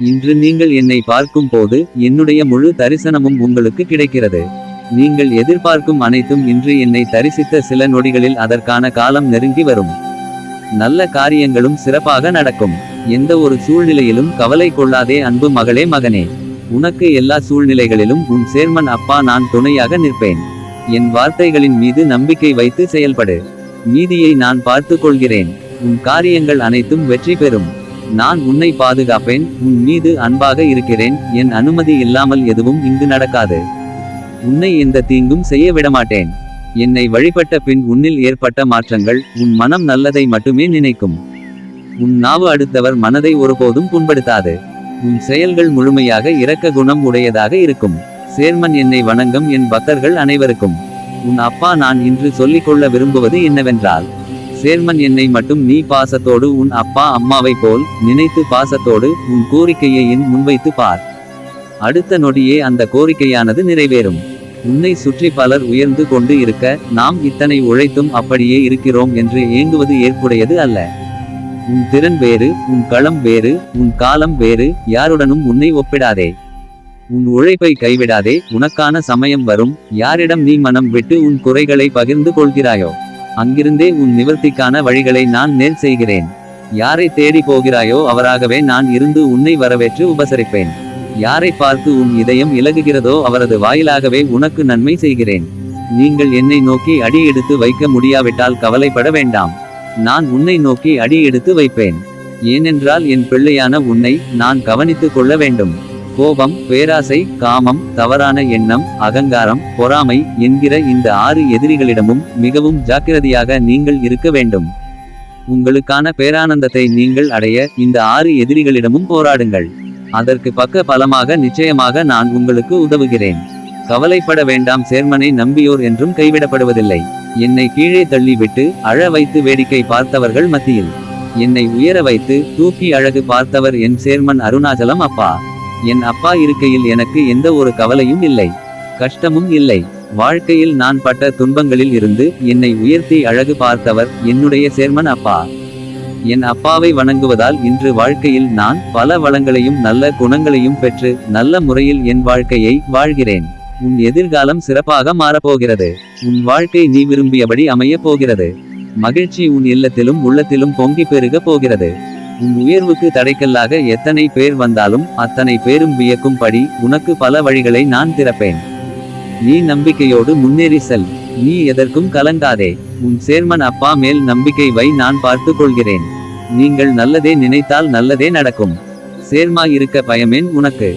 இன்று நீங்கள் என்னை பார்க்கும் போது என்னுடைய முழு தரிசனமும் உங்களுக்கு கிடைக்கிறது. நீங்கள் எதிர்பார்க்கும் அனைத்தும் இன்று என்னை தரிசித்த சில நொடிகளில் அதற்கான காலம் நெருங்கி வரும். நல்ல காரியங்களும் சிறப்பாக நடக்கும். எந்த ஒரு சூழ்நிலையிலும் கவலை கொள்ளாதே அன்பு மகளே மகனே. உனக்கு எல்லா சூழ்நிலைகளிலும் உன் சேர்மன் அப்பா நான் துணையாக நிற்பேன். என் வார்த்தைகளின் மீது நம்பிக்கை வைத்து செயல்படு. மீதியை நான் பார்த்து கொள்கிறேன். உன் காரியங்கள் அனைத்தும் வெற்றி பெறும். நான் உன்னை பாதுகாப்பேன் உன் மீது அன்பாக இருக்கிறேன் என் அனுமதி இல்லாமல் எதுவும் இங்கு நடக்காது. உன்னை எந்த தீங்கும் செய்ய விடமாட்டேன். என்னை வழிபட்ட பின் உன்னில் ஏற்பட்ட மாற்றங்கள் உன் மனம் நல்லதை மட்டுமே நினைக்கும். உன் நாவு அடுத்தவர் மனதை ஒருபோதும் புண்படுத்தாது. உன் செயல்கள் முழுமையாக இரக்க குணம் உடையதாக இருக்கும். சேர்மன் என்னை வணங்கும் என் பக்தர்கள் அனைவருக்கும். உன் அப்பா நான் இன்று சொல்லிக்கொள்ள விரும்புவது என்னவென்றால் சேர்மன் என்னை மட்டும் நீ பாசத்தோடு உன் அப்பா அம்மாவை போல் நினைத்து பாசத்தோடு உன் கோரிக்கையை என் முன்வைத்து பார். அடுத்த நொடியே அந்த கோரிக்கையானது நிறைவேறும். உன்னை சுற்றி பலர் உயர்ந்து கொண்டு இருக்க நாம் இத்தனை உழைத்தும் அப்படியே இருக்கிறோம் என்று ஏங்குவது ஏற்புடையது அல்ல. உன் திறன் வேறு உன் களம் வேறு உன் காலம் வேறு யாருடனும் உன்னை ஒப்பிடாதே. உன் உழைப்பை கைவிடாதே உனக்கான சமயம் வரும் யாரிடம் நீ மனம் விட்டு உன் குறைகளை பகிர்ந்து கொள்கிறாயோ? அங்கிருந்தே உன் நிவர்த்திக்கான வழிகளை நான் நேர் செய்கிறேன். யாரை தேடி போகிறாயோ அவராகவே நான் இருந்து உன்னை வரவேற்று உபசரிப்பேன். யாரை பார்த்து உன் இதயம் இலகுகிறதோ அவரது வாயிலாகவே உனக்கு நன்மை செய்கிறேன். நீங்கள் என்னை நோக்கி அடி எடுத்து வைக்க முடியாவிட்டால் கவலைப்பட வேண்டாம். நான் உன்னை நோக்கி அடி எடுத்து வைப்பேன். ஏனென்றால் என் பிள்ளையான உன்னை நான் கவனித்துக் கொள்ள வேண்டும். கோபம் பேராசை காமம் தவறான எண்ணம் அகங்காரம் பொறாமை என்கிற இந்த ஆறு எதிரிகளிடமும் மிகவும் ஜாக்கிரதையாக நீங்கள் இருக்க வேண்டும். உங்களுக்கான பேரானந்தத்தை நீங்கள் அடைய இந்த ஆறு எதிரிகளிடமும் போராடுங்கள். அதற்கு பக்க பலமாக நிச்சயமாக நான் உங்களுக்கு உதவுகிறேன். கவலைப்பட வேண்டாம் சேர்மனை நம்பியோர் என்றும் கைவிடப்படுவதில்லை. என்னை கீழே தள்ளிவிட்டு அழ வைத்து வேடிக்கை பார்த்தவர்கள் மத்தியில். என்னை உயர வைத்து தூக்கி அழகு பார்த்தவர் என் சேர்மன் அருணாச்சலம் அப்பா. என் அப்பா இருக்கையில் எனக்கு எந்த ஒரு கவலையும் இல்லை. கஷ்டமும் இல்லை. வாழ்க்கையில் நான் பட்ட துன்பங்களில் இருந்து என்னை உயர்த்தி அழகு பார்த்தவர் என்னுடைய சேர்மன் அப்பா. என் அப்பாவை வணங்குவதால் இன்று வாழ்க்கையில் நான் பல வளங்களையும் நல்ல குணங்களையும் பெற்று நல்ல முறையில் என் வாழ்க்கையை வாழ்கிறேன். உன் எதிர்காலம் சிறப்பாக மாறப்போகிறது. உன் வாழ்க்கை நீ விரும்பியபடி அமையப் போகிறது. மகிழ்ச்சி உன் இல்லத்திலும் உள்ளத்திலும் பொங்கி பெருகப் போகிறது. உன் உயர்வுக்கு தடைக்கல்லாக எத்தனை பேர் வந்தாலும் அத்தனை பேரும் வியக்கும்படி உனக்கு பல வழிகளை நான் திறப்பேன். நீ நம்பிக்கையோடு முன்னேறி செல். நீ எதற்கும் கலங்காதே. உன் சேர்மன் அப்பா மேல் நம்பிக்கை வை நான் பார்த்துக் கொள்கிறேன். நீங்கள் நல்லதே நினைத்தால் நல்லதே நடக்கும். சேர்மா இருக்க பயமேன் உனக்கு.